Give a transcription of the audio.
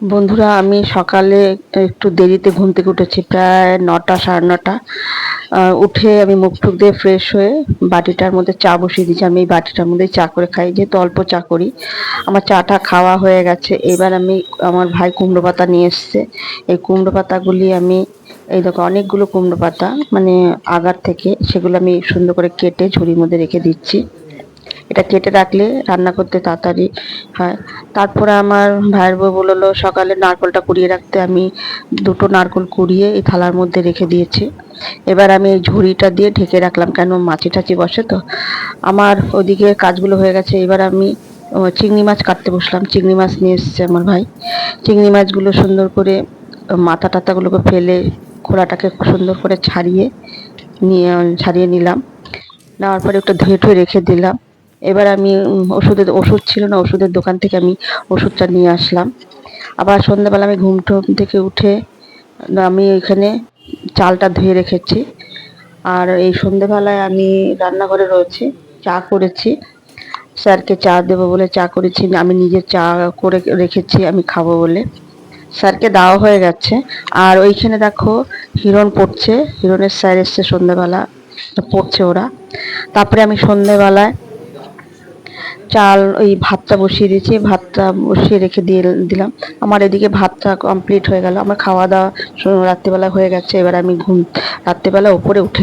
বন্ধুরা, আমি সকালে একটু দেরিতে ঘুম থেকে উঠেছি, প্রায় নটা, সাড়ে নটা। উঠে আমি মুখ টুক দিয়ে ফ্রেশ হয়ে বাটিটার মধ্যে চা বসিয়ে দিয়েছি। আমি এই বাটিটার মধ্যে চা করে খাই, যেহেতু অল্প চা করি। আমার চাটা খাওয়া হয়ে গেছে। এবার আমি আমার ভাই কুমড়ো পাতা নিয়ে এসছে। এই কুমড়ো পাতাগুলি আমি, এই দেখো, অনেকগুলো কুমড়ো পাতা মানে আগার থেকে সেগুলো আমি সুন্দর করে কেটে ঝুড়ির মধ্যে রেখে দিচ্ছি। এটা কেটে রাখলে রান্না করতে তাড়াতাড়ি হয়। তারপরে আমার ভাইয়ের বউ বলল, সকালে নারকলটা কুড়িয়ে রাখতে আমি দুটো নারকল কুড়িয়ে এই থালার মধ্যে রেখে দিয়েছি। এবার আমি এই ঝুড়িটা দিয়ে ঢেকে রাখলাম, কেন মাছি টাছি বসে তো। আমার ওদিকে কাজগুলো হয়ে গেছে, এবার আমি চিংড়ি মাছ কাটতে বসলাম। চিংড়ি মাছ নিয়ে এসছে আমার ভাই। চিংড়ি মাছগুলো সুন্দর করে মাথা টাতাগুলোকে ফেলে খোলাটাকে সুন্দর করে ছাড়িয়ে নিয়ে, ছাড়িয়ে নিলাম। নেওয়ার পরে একটু ধুয়ে টুয়ে রেখে দিলাম। এবার আমি ওষুধের, ওষুধ ছিল না, ওষুধের দোকান থেকে আমি ওষুধটা নিয়ে আসলাম। আবার সন্ধ্যাবেলা আমি ঘুম থেকে উঠে আমি এখানে চালটা ধুয়ে রেখেছি। আর এই সন্ধ্যেবেলায় আমি রান্নাঘরে রয়েছি, চা করেছি। স্যারকে চা দেবো বলে চা করেছি, আমি নিজে চা করে রেখেছি, আমি খাব বলে। স্যারকে দেওয়া হয়ে গেছে। আর ওইখানে দেখো হিরণ পড়ছে, হিরণের স্যার এসছে সন্ধ্যেবেলা, পড়ছে ওরা। তারপরে আমি সন্ধ্যেবেলায় চাল, ওই ভাতটা বসিয়ে দিয়েছি, ভাতটা বসিয়ে রেখে দিয়ে দিলাম। আমার এদিকে ভাতটা কমপ্লিট হয়ে গেল। আমার খাওয়া দাওয়া রাত্রিবেলা হয়ে গেছে। এবার আমি ঘুম, রাত্রিবেলা ওপরে উঠে